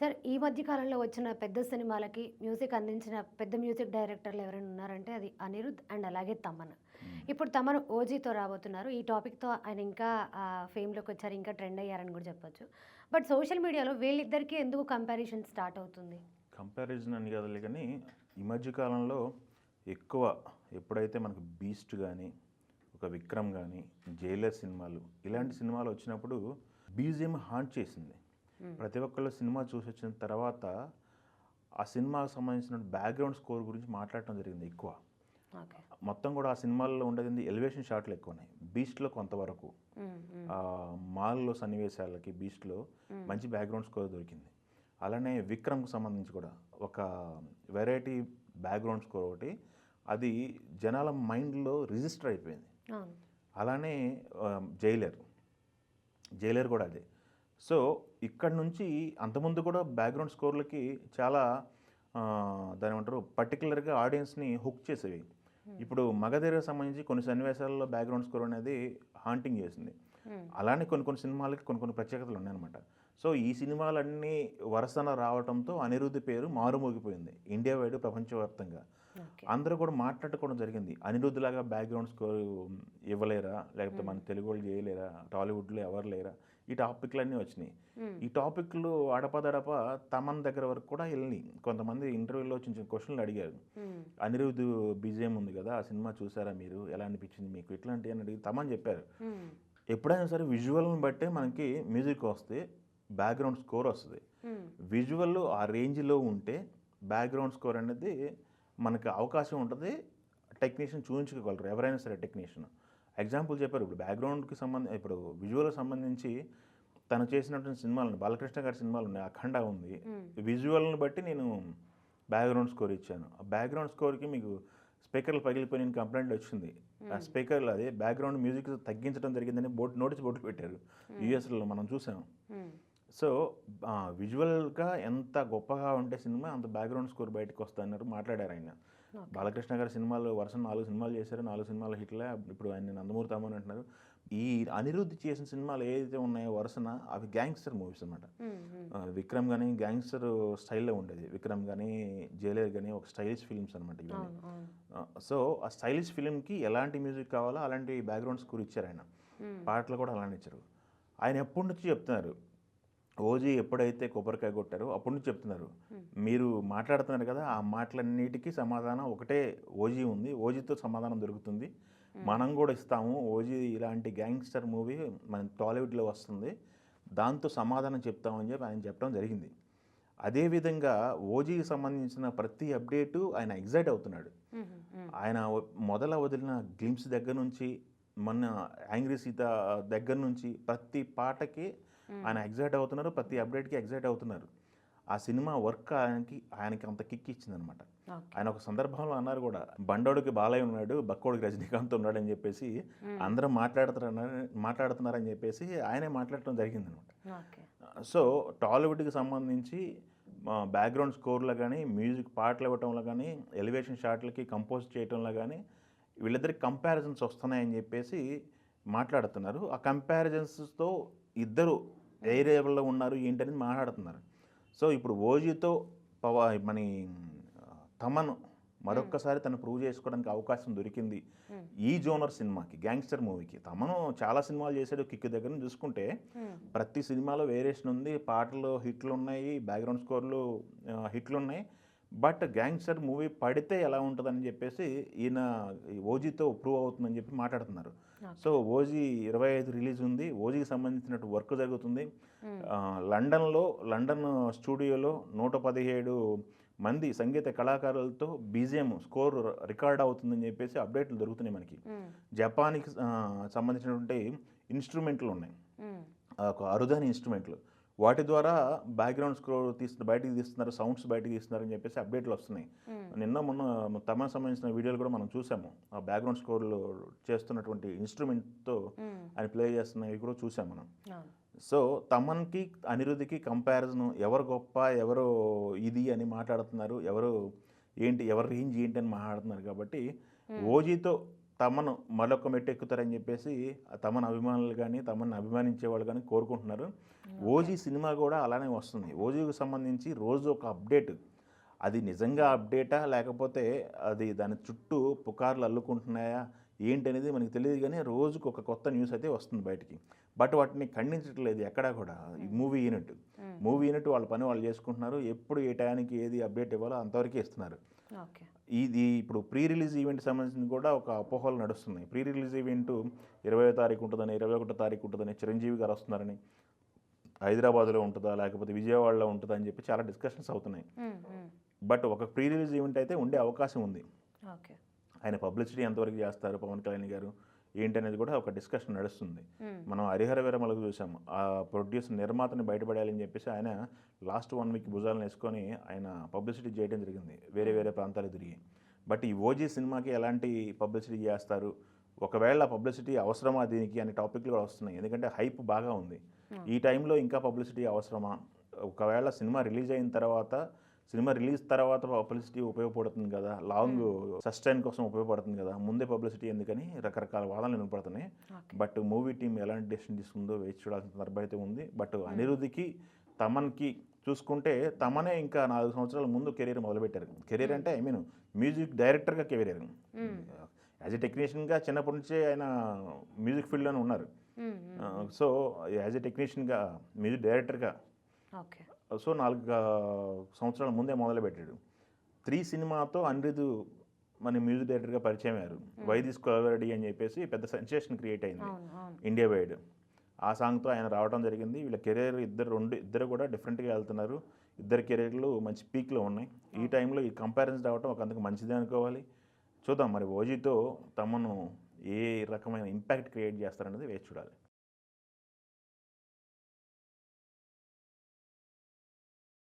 Sir ఈ మధ్య కాలంలో వచ్చిన పెద్ద సినిమాలకి మ్యూజిక్ అందించిన పెద్ద మ్యూజిక్ డైరెక్టర్లు ఎవరైనా ఉన్నారంటే అది అనిరుద్ అండ్ అలాగే తమన్. ఇప్పుడు తమన్ ఓజీతో రాబోతున్నారు. ఈ టాపిక్తో ఆయన ఇంకా ఫేమ్లోకి వచ్చారు ఇంకా ట్రెండ్ అయ్యారని కూడా చెప్పొచ్చు. బట్ సోషల్ మీడియాలో వీళ్ళిద్దరికీ ఎందుకు కంపారిజన్ స్టార్ట్ అవుతుంది? కంపారిజన్ అని కదలే కానీ ఈ మధ్య కాలంలో ఎక్కువ ఎప్పుడైతే మనకు బీస్ట్ కానీ ఒక విక్రమ్ కానీ జైలర్ సినిమాలు ఇలాంటి సినిమాలు వచ్చినప్పుడు బీజిఎం హాంట్ చేసింది. ప్రతి ఒక్కళ్ళు సినిమా చూసి వచ్చిన తర్వాత ఆ సినిమాకు సంబంధించిన బ్యాక్గ్రౌండ్ స్కోర్ గురించి మాట్లాడటం జరిగింది ఎక్కువ. మొత్తం కూడా ఆ సినిమాల్లో ఉండేది ఎలివేషన్ షాట్లు ఎక్కువ ఉన్నాయి బీస్ట్లో కొంతవరకు ఆ మాల్లో సన్నివేశాలకి బీస్ట్లో మంచి బ్యాక్గ్రౌండ్ స్కోర్ దొరికింది. అలానే విక్రమ్కి సంబంధించి కూడా ఒక వెరైటీ బ్యాక్గ్రౌండ్ స్కోర్ ఒకటి అది జనాల మైండ్లో రిజిస్టర్ అయిపోయింది. అలానే జైలర్. జైలర్ కూడా అదే. సో ఇక్కడ నుంచి అంతకుముందు కూడా బ్యాక్గ్రౌండ్ స్కోర్లకి చాలా దాని ఏమంటారు పర్టికులర్గా ఆడియన్స్ని హుక్ చేసేవి. ఇప్పుడు మగధీరకు సంబంధించి కొన్ని సన్నివేశాల్లో బ్యాక్గ్రౌండ్ స్కోర్ అనేది హాంటింగ్ చేసింది. అలానే కొన్ని కొన్ని సినిమాలకి కొన్ని కొన్ని ప్రత్యేకతలు ఉన్నాయన్నమాట. సో ఈ సినిమాలన్నీ వరుసన రావడంతో అనిరుద్ధి పేరు మారుమోగిపోయింది ఇండియా వైడ్ ప్రపంచవ్యాప్తంగా. అందరూ కూడా మాట్లాడుకోవడం జరిగింది. అనిరుద్ధ్ లాగా బ్యాక్గ్రౌండ్ స్కోర్ ఇవ్వలేరా? లేకపోతే మన తెలుగు వాళ్ళు చేయలేరా? టాలీవుడ్లో ఎవరు లేరా? ఈ టాపిక్లన్నీ వచ్చినాయి. ఈ టాపిక్లు అడపదడప తమన్ దగ్గర వరకు కూడా వెళ్ళి కొంతమంది ఇంటర్వ్యూలో చిన్న చిన్న క్వశ్చన్లు అడిగారు. అనిరుద్ధ్ బిజేం ఉంది కదా ఆ సినిమా చూసారా మీరు? ఎలా అనిపించింది మీకు? ఇట్లాంటివి అని అడిగి తమన్ చెప్పారు. ఎప్పుడైనా సరే విజువల్ని బట్టే మనకి మ్యూజిక్ వస్తే బ్యాక్గ్రౌండ్ స్కోర్ వస్తుంది. విజువల్ ఆ రేంజ్లో ఉంటే బ్యాక్గ్రౌండ్ స్కోర్ అనేది మనకు అవకాశం ఉంటుంది. టెక్నీషియన్ చూపించుకోగలరు ఎవరైనా సరే టెక్నీషియన్. ఎగ్జాంపుల్ చెప్పారు. ఇప్పుడు బ్యాక్గ్రౌండ్కి సంబంధం ఇప్పుడు విజువల్కి సంబంధించి తను చేసినటువంటి సినిమాలు బాలకృష్ణ గారి సినిమాలు ఉన్నాయి. అఖండ ఉంది. విజువల్ని బట్టి నేను బ్యాక్గ్రౌండ్ స్కోర్ ఇచ్చాను. ఆ బ్యాక్గ్రౌండ్ స్కోర్కి మీకు స్పీకర్లు పగిలిపోయి నేను కంప్లైంట్ వచ్చింది. ఆ స్పీకర్లు అదే బ్యాక్గ్రౌండ్ మ్యూజిక్ తగ్గించడం జరిగిందని బోర్డు నోటీస్ బోర్డు పెట్టారు. యూఎస్లో మనం చూసాం. సో విజువల్గా ఎంత గొప్పగా ఉంటే సినిమా అంత బ్యాక్గ్రౌండ్ స్కోర్ బయటకు వస్తాయన్నారు మాట్లాడారు ఆయన. బాలకృష్ణ గారి సినిమాలు వరుస నాలుగు సినిమాలు చేశారు. నాలుగు సినిమాలు హిట్లే. ఇప్పుడు ఆయన నందమూరి తామని అంటున్నారు. ఈ అనిరుద్ధ్ చేసిన సినిమాలు ఏదైతే ఉన్నాయో వరుసన అవి గ్యాంగ్స్టర్ మూవీస్ అనమాట విక్రమ్ కానీ గ్యాంగ్స్టర్ స్టైల్లో ఉండేది. విక్రమ్ కానీ జైలర్ కానీ ఒక స్టైలిష్ ఫిల్మ్స్ అనమాట ఇవన్నీ. సో ఆ స్టైలిష్ ఫిల్మ్కి ఎలాంటి మ్యూజిక్ కావాలో అలాంటి బ్యాక్గ్రౌండ్ స్కోర్ ఇచ్చారు ఆయన. పాటలు కూడా అలానే ఇచ్చారు. ఆయన ఎప్పటి నుంచి చెప్తున్నారు ఓజీ ఎప్పుడైతే కొబ్బరికాయ కొట్టారో అప్పటి నుంచి చెప్తున్నారు. మీరు మాట్లాడుతున్నారు కదా ఆ మాటలన్నిటికీ సమాధానం ఒకటే ఓజీ ఉంది. ఓజీతో సమాధానం దొరుకుతుంది. మనం కూడా ఇస్తాము. ఓజీ ఇలాంటి గ్యాంగ్స్టర్ మూవీ మన టాలీవుడ్లో వస్తుంది. దాంతో సమాధానం చెప్తామని చెప్పి ఆయన చెప్పడం జరిగింది. అదేవిధంగా ఓజీకి సంబంధించిన ప్రతి అప్డేటు ఆయన ఎగ్జైట్ అవుతున్నాడు. ఆయన మొదల వదిలిన గ్లిమ్స్ దగ్గర నుంచి మొన్న యాంగ్రీ సీత దగ్గర నుంచి ప్రతి పాటకి ఆయన ఎగ్జైట్ అవుతున్నారు ప్రతి అప్డేట్కి ఎగ్జైట్ అవుతున్నారు. ఆ సినిమా వర్క్ ఆయనకి ఆయనకి అంత కిక్ ఇచ్చిందనమాట ఆయన ఒక సందర్భంలో అన్నారు కూడా బండోడికి బాలయ్య ఉన్నాడు బక్కోడికి రజనీకాంత్ ఉన్నాడు అని చెప్పేసి అందరూ మాట్లాడుతున్నారు మాట్లాడుతున్నారని చెప్పేసి ఆయనే మాట్లాడటం జరిగిందనమాట సో టాలీవుడ్కి సంబంధించి బ్యాక్గ్రౌండ్ స్కోర్లో కానీ మ్యూజిక్ పాటలు ఇవ్వటంలో కానీ ఎలివేషన్ షాట్లకి కంపోజ్ చేయటంలో కానీ వీళ్ళిద్దరికి కంపారిజన్స్ వస్తున్నాయని చెప్పేసి మాట్లాడుతున్నారు. ఆ కంపారిజన్స్తో ఇద్దరు ఏ లెవెల్లో ఉన్నారు ఏంటని మాట్లాడుతున్నారు. సో ఇప్పుడు ఓజీతో పవ మన తమను మరొక్కసారి తను ప్రూవ్ చేసుకోవడానికి అవకాశం దొరికింది. ఈ జోనర్ సినిమాకి గ్యాంగ్స్టర్ మూవీకి. తమను చాలా సినిమాలు చేశాడు కిక్ దగ్గర నుంచి చూసుకుంటే ప్రతి సినిమాలో వేరియేషన్ ఉంది. పాటలు హిట్లు ఉన్నాయి బ్యాక్గ్రౌండ్ స్కోర్లు హిట్లు ఉన్నాయి. బట్ గ్యాంగ్స్టర్ మూవీ పడితే ఎలా ఉంటుందని చెప్పేసి ఈయన ఓజీతో ప్రూవ్ అవుతుందని చెప్పి మాట్లాడుతున్నారు. సో ఓజీ ఇరవై ఐదు రిలీజ్ ఉంది. ఓజీకి సంబంధించినట్టు వర్క్ జరుగుతుంది. లండన్లో లండన్ స్టూడియోలో నూట పదిహేడు మంది సంగీత కళాకారులతో బీజిఎం స్కోర్ రికార్డ్ అవుతుందని చెప్పేసి అప్డేట్లు దొరుకుతున్నాయి మనకి. జపాన్కి సంబంధించినటువంటి ఇన్స్ట్రుమెంట్లు ఉన్నాయి. ఒక అరుదైన ఇన్స్ట్రుమెంట్లు. వాటి ద్వారా బ్యాక్గ్రౌండ్ స్కోర్ తీస్తు బయటికి తీస్తున్నారు సౌండ్స్ బయటికి తీస్తున్నారు అని చెప్పేసి అప్డేట్లు వస్తున్నాయి. నిన్న మొన్న తమకు సంబంధించిన వీడియోలు కూడా మనం చూసాము. ఆ బ్యాక్గ్రౌండ్ స్కోర్లో చేస్తున్నటువంటి ఇన్స్ట్రుమెంట్తో ఆయన ప్లే చేస్తున్నవి కూడా చూసాం మనం. సో తమన్కి అనిరుద్ధికి కంపారిజన్ ఎవరు గొప్ప ఎవరు ఇది అని మాట్లాడుతున్నారు ఎవరు ఏంటి ఎవరి రేంజ్ ఏంటి అని మాట్లాడుతున్నారు కాబట్టి ఓజీతో తమను మరొక మెట్టు ఎక్కుతారని చెప్పేసి తమన్ అభిమానులు కానీ తమను అభిమానించే వాళ్ళు కానీ కోరుకుంటున్నారు. ఓజీ సినిమా కూడా అలానే వస్తుంది. ఓజీకి సంబంధించి రోజు ఒక అప్డేట్. అది నిజంగా అప్డేటా? లేకపోతే అది దాని చుట్టూ పుకార్లు అల్లుకుంటున్నాయా? ఏంటనేది మనకి తెలియదు కానీ రోజుకు ఒక కొత్త న్యూస్ అయితే వస్తుంది బయటికి. బట్ వాటిని ఖండించట్లేదు ఎక్కడా కూడా. ఈ మూవీ యూనిట్. మూవీ యూనిట్ వాళ్ళ పని వాళ్ళు చేసుకుంటున్నారు. ఎప్పుడు ఏ టయానికి ఏది అప్డేట్ ఇవ్వాలో అంతవరకే ఇస్తున్నారు. ఇది ఇప్పుడు ప్రీ రిలీజ్ ఈవెంట్ సంబంధించి కూడా ఒక అపోహలు నడుస్తున్నాయి. ప్రీ రిలీజ్ ఈవెంట్ ఇరవై తారీఖు ఉంటుందని ఇరవై ఒకటో తారీఖు ఉంటుందని చిరంజీవి గారు వస్తున్నారని హైదరాబాద్లో ఉంటుందా లేకపోతే విజయవాడలో ఉంటుందా అని చెప్పి చాలా డిస్కషన్స్ అవుతున్నాయి. బట్ ఒక ప్రీ రిలీజ్ ఈవెంట్ అయితే ఉండే అవకాశం ఉంది. ఓకే. ఆయన పబ్లిసిటీ ఎంతవరకు చేస్తారు? పవన్ కళ్యాణ్ గారు ఏంటనేది కూడా ఒక డిస్కషన్ నడుస్తుంది. మనం హరిహర వీరమలకు చూసాం. ఆ ప్రొడ్యూసర్ నిర్మాతని బయటపడాలని చెప్పేసి ఆయన లాస్ట్ వన్ వీక్ భుజాలను వేసుకొని ఆయన పబ్లిసిటీ చేయడం జరిగింది. వేరే వేరే ప్రాంతాలు తిరిగి. బట్ ఈ ఓజీ సినిమాకి ఎలాంటి పబ్లిసిటీ చేస్తారు? ఒకవేళ పబ్లిసిటీ అవసరమా దీనికి అనే టాపిక్లు కూడా వస్తున్నాయి. ఎందుకంటే హైప్ బాగా ఉంది. ఈ టైంలో ఇంకా పబ్లిసిటీ అవసరమా? ఒకవేళ సినిమా రిలీజ్ అయిన తర్వాత సినిమా రిలీజ్ తర్వాత పబ్లిసిటీ ఉపయోగపడుతుంది కదా. లాంగ్ సస్టైన్ కోసం ఉపయోగపడుతుంది కదా. ముందే పబ్లిసిటీ ఎందుకని రకరకాల వాదనలు వినపడుతున్నాయి. బట్ మూవీ టీం ఎలాంటి డెసిషన్ తీసుకుందో వేచి చూడాల్సిన సందర్భం అయితే ఉంది. బట్ అనిరుద్ధికి తమన్కి చూసుకుంటే తమనే ఇంకా నాలుగు సంవత్సరాల ముందు కెరీర్ మొదలుపెట్టారు. కెరీర్ అంటే ఐ మీన్ మ్యూజిక్ డైరెక్టర్గా కెరీర్. యాజ్ ఎ టెక్నీషియన్గా చిన్నప్పటి నుంచే ఆయన మ్యూజిక్ ఫీల్డ్లోనే ఉన్నారు. సో యాజ్ ఎ టెక్నీషియన్గా మ్యూజిక్ డైరెక్టర్గా ఓకే సో నాలుగు సంవత్సరాల ముందే మొదలుపెట్టాడు. త్రీ సినిమాతో అనిరుద్ మన మ్యూజిక్ డైరెక్టర్గా పరిచయం అయ్యారు. వై దిస్ కొలవరడి అని చెప్పేసి పెద్ద సెన్సేషన్ క్రియేట్ అయింది. India wide. ఆ సాంగ్తో ఆయన రావడం జరిగింది. వీళ్ళ కెరీర్ ఇద్దరు రెండు ఇద్దరు కూడా డిఫరెంట్గా వెళ్తున్నారు. ఇద్దరు కెరీర్లు మంచి పీక్లో ఉన్నాయి. ఈ టైంలో ఈ కంపారిజన్స్ రావడం ఒక అందుకు మంచిదే అనుకోవాలి. చూద్దాం మరి ఓజీతో తమను ఏ రకమైన ఇంపాక్ట్ క్రియేట్ చేస్తారనేది వేచి చూడాలి.